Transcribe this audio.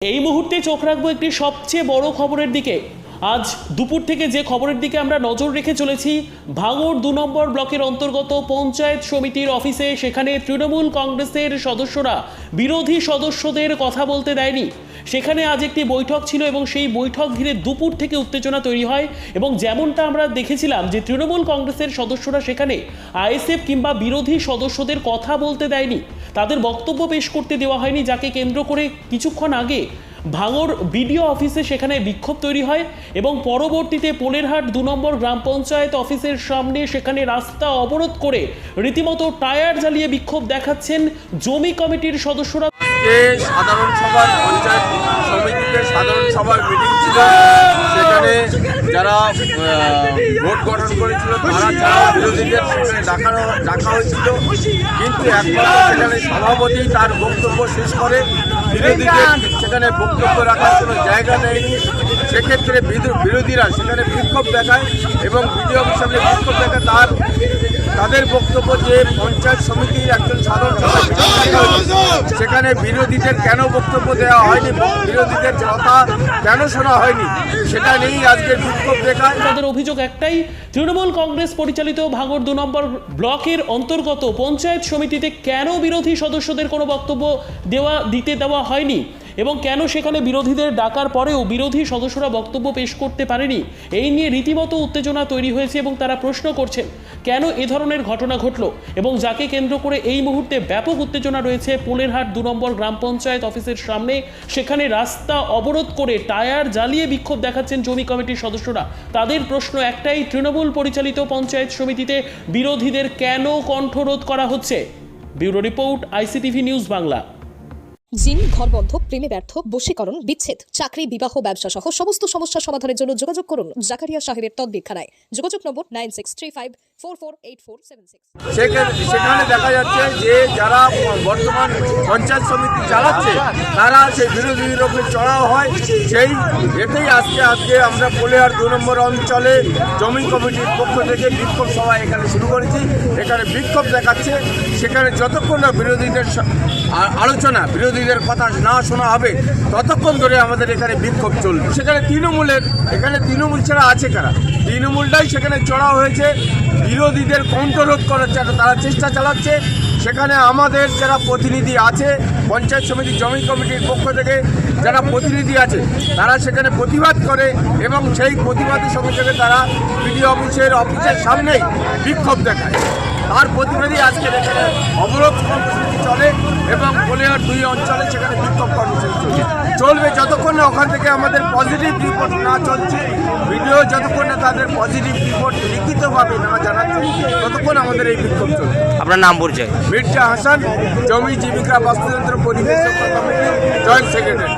এই মুহূর্তে চোখ রাখব একটি সবচেয়ে বড় খবরের দিকে। আজ দুপুর থেকে যে খবরের দিকে আমরা নজর রেখে চলেছি, ভাঙড় দু নম্বর ব্লকের অন্তর্গত পঞ্চায়েত সমিতির অফিসে। সেখানে তৃণমূল কংগ্রেসের সদস্যরা, বিরোধী সদস্যদের কথা বলতে দেয়নি। সেখানে আজ একটি বৈঠক ছিল এবং সেই বৈঠক ঘিরে দুপুর থেকে উত্তেজনা তৈরি হয় এবং যেমনটা আমরা দেখেছিলাম যে তৃণমূল কংগ্রেসের সদস্যরা সেখানে আইএসএফ কিংবা বিরোধী সদস্যদের কথা বলতে দেয়নি। তাদের বক্তব্য পেশ করতে দেওয়া হয়নি, যাকে কেন্দ্র করে কিছুক্ষণ আগে ভাঙর বিডিও অফিসে সেখানে বিক্ষোভ তৈরি হয় এবং পরবর্তীতে পোলেরহাট দু নম্বর গ্রাম পঞ্চায়েত অফিসের সামনে সেখানে রাস্তা অবরোধ করে রীতিমতো টায়ার জ্বালিয়ে বিক্ষোভ দেখাচ্ছেন জমি কমিটির সদস্যরা। যে সাধারণ সভার পঞ্চায়েত সমিতিতে সাধারণ সভার মিটিং ছিল। সেখানে যারা ভোট গঠন করেছিল, তারা ছাড়াও বিরোধীদের সেখানে ডাকানো, ডাকা হয়েছিল। কিন্তু একমাত্র সেখানে সভাপতি তার বক্তব্য শেষ করে। বিরোধীদের সেখানে বক্তব্য রাখার কোনো জায়গা নেয়নি। সেক্ষেত্রে বিরো- বিরোধীরা সেখানে বিক্ষোভ দেখায় এবং বিডিও সামনে বিক্ষোভ দেখায়। তার বক্তব্য যে পঞ্চায়েত সমিতির একজন সাধারণ। সেখানে বিরোধীদের কেন বক্তব্য দেওয়া হয়নি? বিরোধীদের কথা কেন শোনা হয়নি? সেটা নিয়েই আজকের বিক্ষোভ দেখায়। তাদের অভিযোগ একটাই, তৃণমূল কংগ্রেস পরিচালিত ভাঙর দু নম্বর ব্লকের অন্তর্গত পঞ্চায়েত সমিতিতে কেন বিরোধী সদস্যদের কোনো বক্তব্য দেওয়া, দিতে দেওয়া হয়নি? এবং কেন সেখানে বিরোধীদের ডাকার পরেও বিরোধী সদস্যরা বক্তব্য পেশ করতে পারেনি? এই নিয়ে রীতিমতো উত্তেজনা তৈরি হয়েছে এবং তারা প্রশ্ন করছেন, কেন এ ধরনের ঘটনা ঘটল? এবং যাকে কেন্দ্র করে এই মুহূর্তে ব্যাপক উত্তেজনা রয়েছে পোলেরহাট দু নম্বর গ্রাম পঞ্চায়েত অফিসের সামনে, সেখানে রাস্তা অবরোধ করে টায়ার জ্বালিয়ে বিক্ষোভ দেখাচ্ছেন জমি কমিটির সদস্যরা। তাদের প্রশ্ন একটাই, তৃণমূল পরিচালিত পঞ্চায়েত সমিতিতে বিরোধীদের কেন কণ্ঠরোধ করা হচ্ছে? Bureau report, ICTV news Bangla. জিন ঘর বন্ধ প্রেমে ব্যর্থ, বশীকরণ, বিচ্ছেদ, চাকরি, বিবাহ ব্যবসা সহ সমস্ত সমস্যা সমাধানের জন্য যোগাযোগ করুন জাকারিয়া সাহেবের তদ্বিক্ষানায় যোগাযোগ number nine six three five four সেখানে দেখা যাচ্ছে যে যারা বর্তমান পঞ্চায়েত সমিতি চালাচ্ছে, তারা সেই বিরোধীদের ওপরে চড়াও হয়। সেই এতেই আজকে আজকে আমরা পোলেহার দু নম্বর অঞ্চলে জমি কমিটির পক্ষ থেকে বিক্ষোভ সভা এখানে শুরু করেছি। এখানে বিক্ষোভ দেখাচ্ছে। সেখানে যতক্ষণ না বিরোধীদের আলোচনা, বিরোধীদের কথা না শোনা হবে, ততক্ষণ ধরে আমাদের এখানে বিক্ষোভ চলবে। সেখানে তৃণমূলের এখানে তৃণমূল ছাড়া আছে কারা? তৃণমূলটাই সেখানে চড়া হয়েছে। বিরোধীদের কণ্ঠরোধ করার জন্য তারা চেষ্টা চালাচ্ছে। সেখানে আমাদের যারা প্রতিনিধি আছে, পঞ্চায়েত সমিতি জমি কমিটির পক্ষ থেকে যারা প্রতিনিধি আছে, তারা সেখানে প্রতিবাদ করে এবং সেই প্রতিবাদের সঙ্গে সঙ্গে তারা বিডিও অফিসের অফিসের সামনেই বিক্ষোভ দেখায়। তার প্রতিনিধি আজকের এখানে অবরোধ কর্মসূচি চলে এবং বলিয়ার দুই অঞ্চলে সেখানে বিক্ষোভ চলছে চলবে যতক্ষণ না ওখান থেকে আমাদের পজিটিভ রিপোর্ট না চলছে ভিডিও যতক্ষণ না তাদের পজিটিভ রিপোর্ট লিখিতভাবে না জানাচ্ছে ততক্ষণ আমাদের এই বিক্ষোভ চলবে। আপনার নাম পরিচয়? মির্জা হাসান জমি জীবিকা বাস্তুতন্ত্র পরিবেশ কমিটির জয়েন্ট সেক্রেটারি